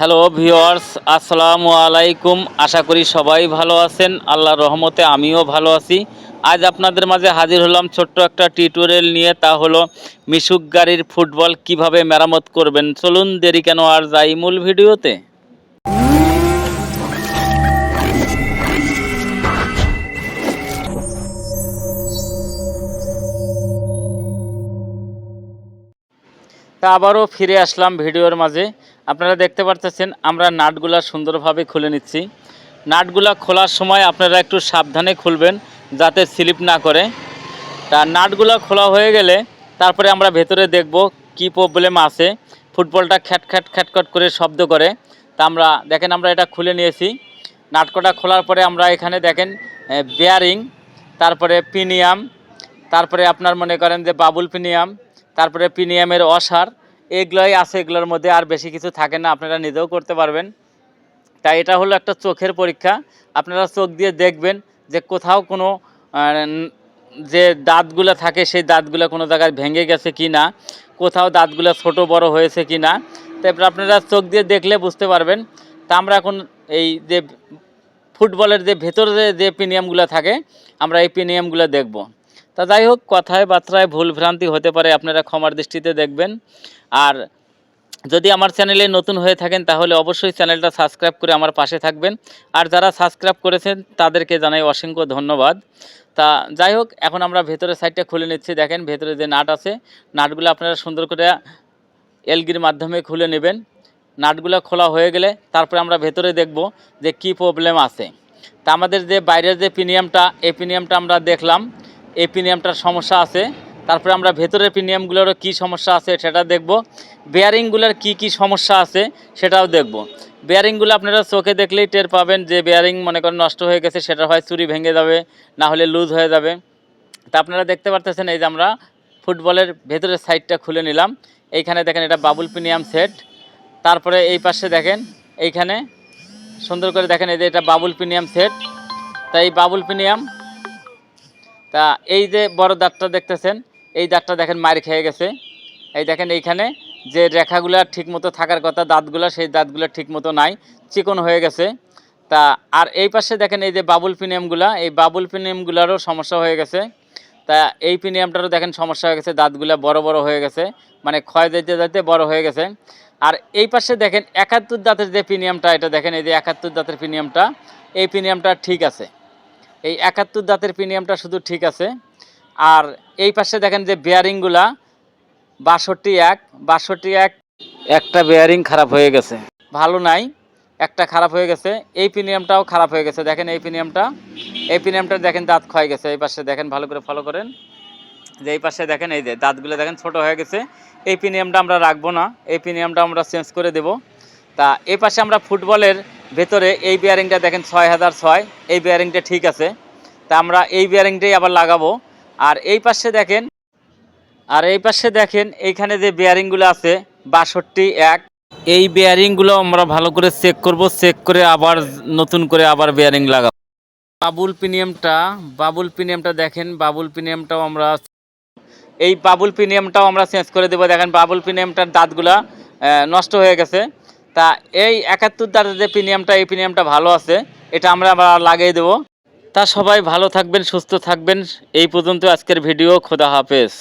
Hello viewers আসসালামু আলাইকুম আশা করি সবাই ভালো আছেন। আল্লাহ রহমতে আমিও ভালো আছি। আজ আপনাদের মাঝে হাজির হলাম ছোট্ট একটা টিউটোরিয়াল নিয়ে। তা হলো মিশুক গাড়ির ফুটবল কীভাবে মেরামত করবেন। চলুন দেরি কেন, আর যাই মূল ভিডিওতে। তা আবারও ফিরে আসলাম ভিডিওর মাঝে। আপনারা দেখতে পারতেছেন, আমরা নাটগুলা সুন্দরভাবে খুলে নিচ্ছি। নাটগুলা খোলার সময় আপনারা একটু সাবধানে খুলবেন যাতে স্লিপ না করে। তা নাটগুলা খোলা হয়ে গেলে তারপরে আমরা ভেতরে দেখব কি প্রবলেম আছে। ফুটবলটা খ্যাট খ্যাট খ্যাটখট করে শব্দ করে। তা আমরা, দেখেন আমরা এটা খুলে নিয়েছি। নাটকটা খোলার পরে আমরা এখানে দেখেন বেয়ারিং তারপরে পিনিয়াম তারপরে আপনার মনে করেন যে বাবুল পিনিয়াম তারপরে পিনিয়ামের অসার, এগুলোই আছে, এগুলোর মধ্যে আর বেশি কিছু থাকে না, আপনারা নিজেও করতে পারবেন। তাই এটা হলো একটা চোখের পরীক্ষা, আপনারা চোখ দিয়ে দেখবেন যে কোথাও কোনো যে দাঁতগুলো থাকে, সেই দাঁতগুলো কোনো জায়গায় ভেঙে গেছে কি না, কোথাও দাঁতগুলো ছোট বড় হয়েছে কি না তারপর আপনারা চোখ দিয়ে দেখলে বুঝতে পারবেন। তা আমরা এখন এই যে ফুটবলের যে ভেতরে যে পিনিয়ামগুলো থাকে, আমরা এই পিনিয়ামগুলো দেখব। তা যাই হোক, কথায় বার্তায় ভুল ভ্রান্তি হতে পারে, আপনারা ক্ষমার দৃষ্টিতে দেখবেন। আর যদি আমার চ্যানেলে নতুন হয়ে থাকেন, তাহলে অবশ্যই চ্যানেলটা সাবস্ক্রাইব করে আমার পাশে থাকবেন। আর যারা সাবস্ক্রাইব করেছেন, তাদেরকে জানাই অসংখ্য ধন্যবাদ। তা যাই হোক, এখন আমরা ভেতরের সাইডটা খুলে নিচ্ছি। দেখেন, ভেতরে যে নাট আছে, নাটগুলো আপনারা সুন্দর করে এলগির মাধ্যমে খুলে নেবেন। নাটগুলো খোলা হয়ে গেলে তারপরে আমরা ভেতরে দেখব যে কি প্রবলেম আছে। তা আমাদের যে বাইরের যে প্রিমিয়ামটা এই প্রিমিয়ামটা আমরা দেখলাম। এই প্রিমিয়ামটার সমস্যা আছে। তারপরে আমরা ভেতরের প্রিমিয়ামগুলোরও কী সমস্যা আছে সেটা দেখব। বেয়ারিংগুলোর কি কি সমস্যা আছে সেটাও দেখব। বেয়ারিংগুলো আপনারা চোখে দেখলেই টের পাবেন যে বেয়ারিং মনে করেন নষ্ট হয়ে গেছে, সেটা হয় চুরি ভেঙে যাবে, না হলে লুজ হয়ে যাবে। তা আপনারা দেখতে পারতেছেন এই যে আমরা ফুটবলের ভেতরের সাইডটা খুলে নিলাম। এইখানে দেখেন এটা বাবুল প্রিমিয়াম সেট তারপরে এই পাশে দেখেন, এইখানে সুন্দর করে দেখেন এই যে এটা বাবুল প্রিমিয়াম সেট তাই বাবুল প্রিমিয়াম তা এই যে বড় দাঁতটা দেখতেছেন, এই দাঁতটা দেখেন মার খেয়ে গেছে। এই দেখেন এইখানে যে রেখাগুলো ঠিক মতো থাকার কথা, দাঁতগুলো, সেই দাঁতগুলো ঠিক মতো নাই, চিকন হয়ে গেছে। তা আর এই পাশে দেখেন এই যে বাবুল পিনিয়ামগুলা এই বাবুল পিনিয়ামগুলোরও সমস্যা হয়ে গেছে। তা এই পিনিয়ামটারও দেখেন সমস্যা হয়ে গেছে, দাঁতগুলো বড় বড় হয়ে গেছে মানে ক্ষয় যেতে যেতে বড় হয়ে গেছে। আর এই পাশে দেখেন একাত্তর দাঁতের যে প্রিমিয়ামটা এটা দেখেন এই যে একাত্তর দাঁতের প্রিমিয়ামটা এই প্রিমিয়ামটা ঠিক আছে। এই একাত্তর দাঁতের প্রিমিয়ামটা শুধু ঠিক আছে। আর এই পাশে দেখেন যে বেয়ারিংগুলা বাষট্টি এক বাষট্টি এক। একটা বেয়ারিং খারাপ হয়ে গেছে। ভালো নাই, একটা খারাপ হয়ে গেছে। এই প্রিমিয়ামটাও খারাপ হয়ে গেছে। দেখেন এই প্রিমিয়ামটা এই প্রিমিয়ামটা দেখেন দাঁত ক্ষয় গেছে। এই পাশে দেখেন ভালো করে ফলো করেন। যে এই পাশে দেখেন এই যে দাঁতগুলো দেখেন ছোট হয়ে গেছে। এই প্রিমিয়ামটা আমরা রাখব না। এই প্রিমিয়ামটা আমরা চেঞ্জ করে দেব। তা এই পাশে আমরা ফুটবলের ভেতরে এই বিয়ারিংটা দেখেন ছয় হাজার ছয়, এই বিয়ারিংটা ঠিক আছে। তা আমরা এই বিয়ারিংটাই আবার লাগাবো। আর এই পাশে দেখেন, আর এই পাশে দেখেন, এইখানে যে বেয়ারিংগুলো আছে, বাষট্টি এক। এই বেয়ারিংগুলো আমরা ভালো করে চেক করব চেক করে আবার নতুন করে আবার বেয়ারিং লাগাবো। বাবুল প্রিমিয়ামটা বাবুল প্রিমিয়ামটা দেখেন বাবুল প্রিমিয়ামটাও আমরা এই বাবুল প্রিমিয়ামটাও আমরা চেঞ্জ করে দেবো। দেখেন বাবুল প্রিমিয়ামটার দাঁতগুলা নষ্ট হয়ে গেছে। তা এই একাত্তর দাঁতের যে প্রিমিয়ামটা, এই প্রিমিয়ামটা ভালো আছে, এটা আমরা আবার লাগিয়ে দেবো। তা সবাই ভালো থাকবেন, সুস্থ থাকবেন। এই পর্যন্ত আজকের ভিডিও, খোদা হাফেজ।